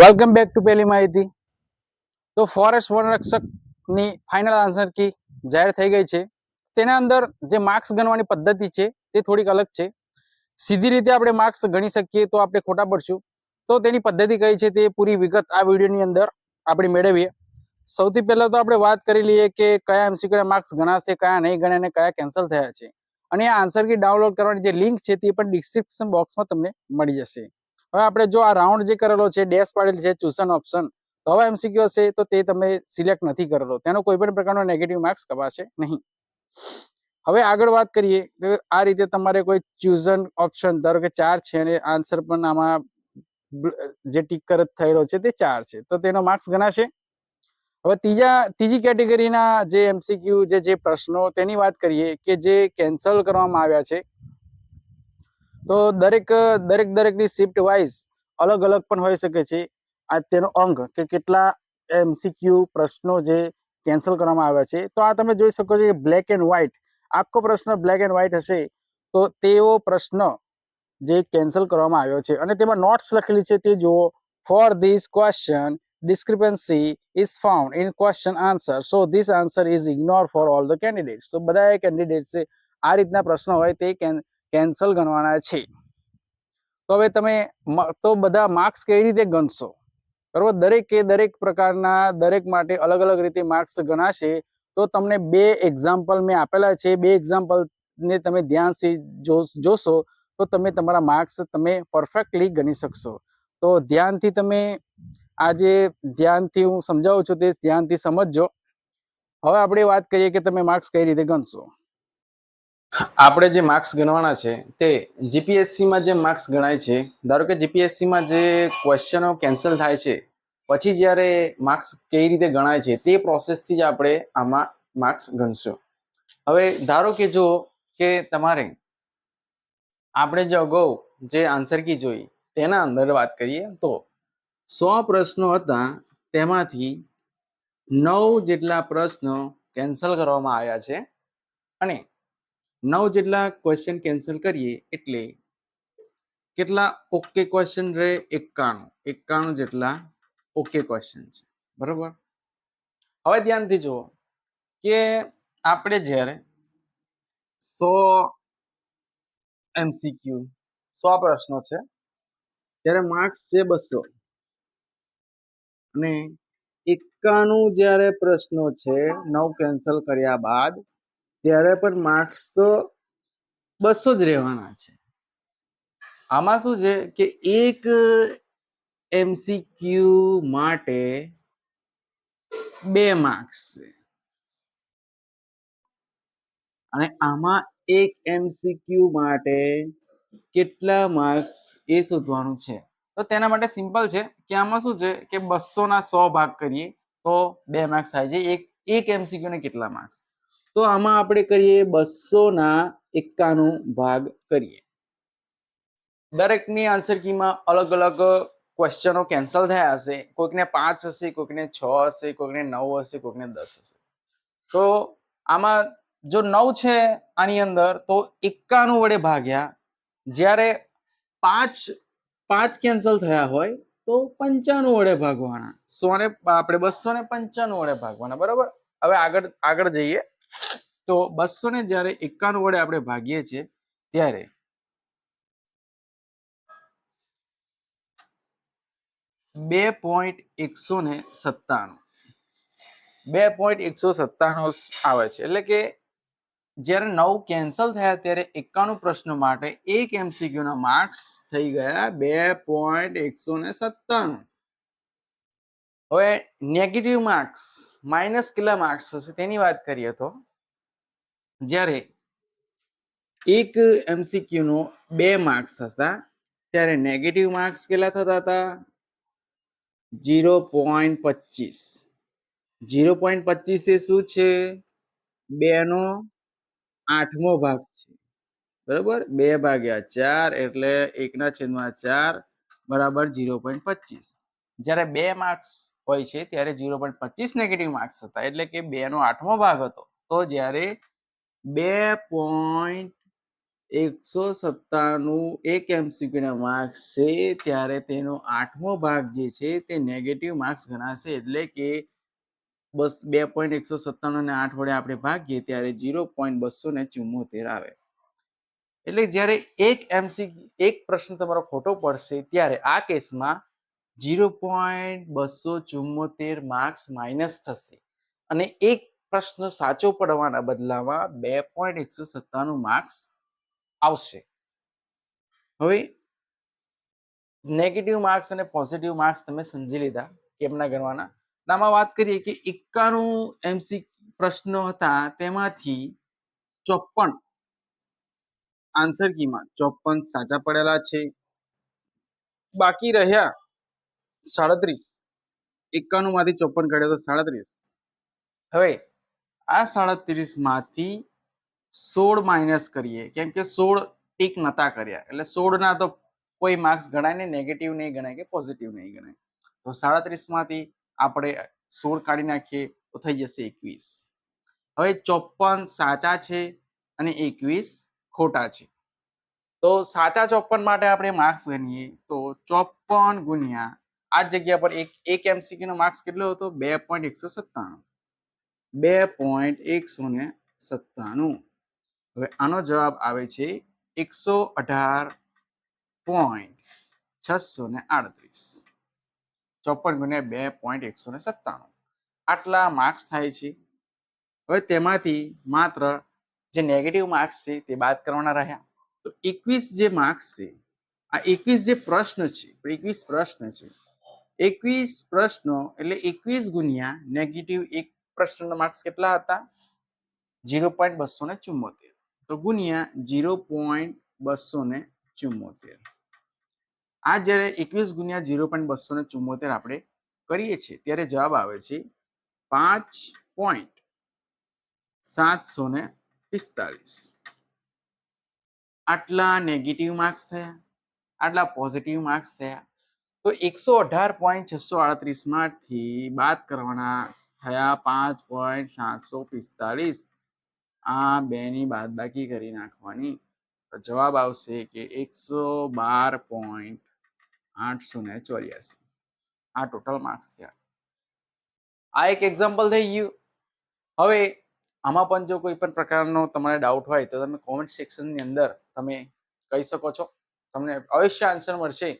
Welcome back to પહેલી માહિતી તો ફોરેસ્ટ વનરક્ષકની ફાઇનલ આન્સર કી જાહેર થઈ ગઈ છે. તેના અંદર જે માર્ક્સ ગણવાની પદ્ધતિ છે, તે થોડીક અલગ છે. સીધી રીતે આપણે માર્ક્સ ગણી શકીએ તો આપણે ખોટા પડશું. તો તેની પદ્ધતિ કઈ છે તે પૂરી વિગત આ વિડીયોની અંદર આપણે મેળવીએ. સૌથી પહેલાં તો આપણે વાત કરી લઈએ કે કયા એમસીક્યુના માર્ક્સ ગણાશે, કયા નહીં ગણે અને કયા કેન્સલ થયા છે. અને આ આન્સર કી ડાઉનલોડ કરવાની જે લિંક છે તે પણ ડિસ્ક્રિપ્શન બોક્સમાં તમને મળી જશે. હવે આપણે જો આ રાઉન્ડ જે કરેલો છે ડેશ પાડેલ છે ચૂસન ઓપ્શન તો હવે એમસીક્યુ હશે, તો તે તમે સિલેક્ટ નથી કરેલો. તેનો કોઈ પણ પ્રકારનો નેગેટિવ માર્ક્સ કપાશે નહીં. હવે આગળ વાત કરીએ, તો આ રીતે તમારે કોઈ ચૂઝન ઓપ્શન ધારો કે ચાર છે અને આન્સર પણ આમાં જે ટીક કર થયેલો છે તે ચાર છે. તો તેનો માર્ક્સ ગણાશે. હવે ત્રીજા, ત્રીજી કેટેગરીના જે એમસીક્યુ જે જે પ્રશ્નો, તેની વાત કરીએ કે જે કેન્સલ કરવામાં આવ્યા છે તો દરેક દરેક, દરેકની શિફ્ટ વાઇઝ અલગ અલગ પણ હોઈ શકે છે. આ તેનો અંક કે કેટલા એમસીક્યુ પ્રશ્નો જે કેન્સલ કરવામાં આવ્યા છે. તો આ તમે જોઈ શકો છો કે બ્લેક એન્ડ વ્હાઇટ આખો પ્રશ્ન બ્લેક એન્ડ વ્હાઇટ હશે. તો તેવો પ્રશ્ન જે કેન્સલ કરવામાં આવ્યો છે. અને તેમાં નોટ્સ લખેલી છે, તે જુઓ. For this question discrepancy is found in question answer. So, this answer is ignored for all the candidates. તો બધા કેન્ડિડેટ્સ આ રીતના પ્રશ્નો હોય, તે કેન્સલ ગણવાના છે. તો હવે તમે તો બધા માર્ક્સ કઈ રીતે ગણશો? બરોબર? દરેકે દરેક પ્રકારના, દરેક માટે અલગ અલગ રીતે માર્ક્સ ગણાશે. તો તમને બે એક્ઝામ્પલ મેં આપેલા છે. બે એક્ઝામ્પલને તમે ધ્યાનથી જોશો, તો તમે તમારા માર્ક્સ તમે પરફેક્ટલી ગણી શકશો. તો ધ્યાનથી તમે આજે ધ્યાનથી હું સમજાવું છું તે ધ્યાનથી સમજજો. હવે આપણે વાત કરીએ કે તમે માર્ક્સ કઈ રીતે ગણશો. આપણે જે માર્ક્સ ગણવાના છે, તે જીપીએસસીમાં જે માર્ક્સ ગણાય છે, ધારો કે જીપીએસસીમાં જે ક્વેશ્ચનો કેન્સલ થાય છે, પછી જ્યારે માર્ક્સ કઈ રીતે ગણાય છે, તે પ્રોસેસથી જ આપણે આમાં માર્ક્સ ગણશું. હવે ધારો કે જો કે તમારે આપણે જે અગાઉ જે આન્સર કી જોઈ, તેના અંદર વાત કરીએ તો સો પ્રશ્નો હતા, તેમાંથી નવ જેટલા પ્રશ્નો કેન્સલ કરવામાં આવ્યા છે, અને નવ જેટલા ક્વેશ્ચન કેન્સલ કરીએ એટલે કેટલા ઓકે ક્વેશ્ચન રહે? એકાણું. એકાણું જેટલા ઓકે ક્વેશ્ચન છે. બરોબર? હવે ધ્યાનથી જુઓ કે આપણે જ્યારે સો એમસીક્યુ સો પ્રશ્નો છે, ત્યારે માર્ક્સ છે બસો. અને એકાણું જ્યારે પ્રશ્નો છે, નવ કેન્સલ કર્યા બાદ ત્યારે પણ માર્ક્સ તો બસો જ રહેવાના છે. આમાં શું છે કે એક એમસીક્યુ માટે બે માર્ક્સ છે. અને આમાં એક એમસીક્યુ માટે કેટલા માર્ક્સ એ શોધવાનું છે. તો તેના માટે સિમ્પલ છે કે આમાં શું છે કે બસો ના સો ભાગ કરીએ તો બે માર્ક્સ થાય છે. એક એક એમસીક્યુ ને કેટલા માર્ક્સ તો આમાં આપણે કરીએ બસો ના એકાણું ભાગ કરીએ. દરેકની આન્સર કીમાં અલગ અલગ ક્વેશ્ચનો કેન્સલ થયા હશે. કોઈકને પાંચ હશે, કોઈકને છ હશે, કોઈકને નવ હશે, કોઈકને દસ હશે. તો આમાં જો નવ છે આની અંદર, તો એકાનું વડે ભાગ્યા. જ્યારે પાંચ પાંચ કેન્સલ થયા હોય, તો પંચાણું વડે ભાગવાના. સો ને, આપણે બસો ને પંચાણું વડે ભાગવાના, બરાબર? હવે આગળ આગળ જઈએ. તો બસો ને જ્યારે એકાણું વડે આપણે ભાગીએ છીએ, ત્યારે બે પોઈન્ટ એકસો ને સત્તાણું. બે પોઈન્ટ એકસો સત્તાણું આવે છે. એટલે કે જ્યારે નવ કેન્સલ થયા ત્યારે એકાણું પ્રશ્નો માટે એક એમસીક્યુ ના માર્ક્સ થઈ ગયા બે પોઈન્ટ એકસો ને સત્તાણું. હવે નેગેટિવ માર્ક્સ માઇનસ કેટલા માર્ક્સ હશે તેની વાત કરીએ તો, જ્યારે એક એમસીક્યુનો બે માર્ક્સ હતા, ત્યારે નેગેટિવ માર્ક્સ કેટલા થતા હતા? જીરો પોઈન્ટ પચીસ. ઝીરો પોઈન્ટ પચીસ એ શું છે? બેનો આઠમો ભાગ છે. બરાબર? બે ભાગ્યા ચાર એટલે એકના છેદમાં ચાર બરાબર જીરો પોઈન્ટ પચીસ. જ્યારે બે માર્ક્સ હોય છે, ત્યારે જીરો પોઈન્ટ પચીસ નેગેટિવ માર્ક્સ હતા. એટલે કે બે નો આઠમો ભાગ હતો. તો જ્યારે બે પોઈન્ટ એકસો સત્તાણું એક એમસીક્યુના માર્ક્સ છે, ત્યારે તેનો આઠમો ભાગ જે છે, તે નેગેટિવ માર્ક્સ ગણાશે. એટલે કે બસ બે પોઈન્ટ એકસો સત્તાણું ને આઠ વડે આપણે ભાગીએ, ત્યારે જીરો પોઈન્ટ બસો ને ચુમ્મોતેર આવે. એટલે જ્યારે એક એમસી એક પ્રશ્ન તમારો ખોટો પડશે, ત્યારે આ કેસમાં જીરો પોઈન્ટ બસો ચુમ્મોતેર માર્ક્સ માઇનસ થશે. અને એક પ્રશ્ન સાચો પડવાના બદલામાં બે પોઈન્ટ એકસો સત્તાણું માર્ક્સ આવશે. હવે નેગેટિવ માર્ક્સ અને પોઝિટિવ માર્ક્સ તમે સમજી લીધા કેમના ગણવાના? આમાં વાત કરીએ કે એકાણું એમસી પ્રશ્નો હતા તેમાંથી ચોપન આન્સર કીમાં ચોપન સાચા પડેલા છે. બાકી રહ્યા સાડત્રીસ. એકાણું માંથી ચોપન કાઢ્યો તો સાડત્રીસ. હવે આ સાડત્રીસમાંથી સોળ માઇનસ કરીએ. કેમ કે સોળ ટીક નતા કર્યા. એટલે સોળ ના તો કોઈ માર્ક્સ ગણાય ને નેગેટિવ નહીં ગણાય કે પોઝિટિવ નહીં ગણાય. તો સાડત્રીસમાંથી આપણે સોળ કાઢી નાખીએ તો થઈ જશે એકવીસ. હવે ચોપન સાચા છે અને એકવીસ ખોટા છે. તો સાચા ચોપન માટે આપણે માર્ક્સ ગણીએ. તો ચોપન ગુણ્યા આ જગ્યા પર એક એક એમસીક્યુ નો માર્ક્સ કેટલો હતો? બે પોઈન્ટ એકસો સત્તાણું. બે પોઈન્ટ એકસો ને સત્તાણું. હવે આનો જવાબ આવે છે એકસો અઢાર પોઈન્ટ છસો ને આડત્રીસ. ચોપન ગુણ્યા બે પોઈન્ટ એકસો ને સત્તાણું. આટલા માર્ક્સ થાય છે. હવે તેમાંથી માત્ર જે નેગેટિવ માર્ક્સ છે તે બાદ કરવાના રહ્યા. તો એકવીસ જે માર્ક્સ છે, આ એકવીસ જે પ્રશ્ન છે એકવીસ પ્રશ્ન છે એકવીસ પ્રશ્નો એટલે એકવીસ ગુણ્યા નેગેટિવ એક પ્રશ્નના માર્ક્સ કેટલા હતા? જીરો પોઈન્ટ બસો ને ચુમ્મોતેર તો ગુણ્યા જીરો પોઈન્ટ બસો ને ચુમ્મોતેર આ જ્યારે એકવીસ ગુણ્યા જીરો પોઈન્ટ બસો ને ચુમ્મોતેર આપણે કરીએ છીએ, ત્યારે જવાબ આવે છે પાંચ પોઈન્ટ સાતસો ને પિસ્તાળીસ. આટલા નેગેટિવ માર્ક્સ થયા, આટલા પોઝિટિવ માર્ક્સ થયા તો એકસો અઢાર પોઈન્ટ છસો આડત્રીસમાંથી બાદ કરવાના થયા પાંચ પોઈન્ટ સાતસો પિસ્તાળીસ. આ બેની બાદબાકી કરી નાખવાની. તો જવાબ આવશે કે એકસો બાર પોઈન્ટ આઠસો ને ચોર્યાસી. આ ટોટલ માર્ક્સ થયા. આ એક એક્ઝામ્પલ થઈ ગયું. હવે આમાં પણ જો કોઈ પણ પ્રકારનો તમારે ડાઉટ હોય તો તમે કોમેન્ટ સેક્શનની અંદર તમે કહી શકો છો. તમને અવશ્ય આન્સર મળશે.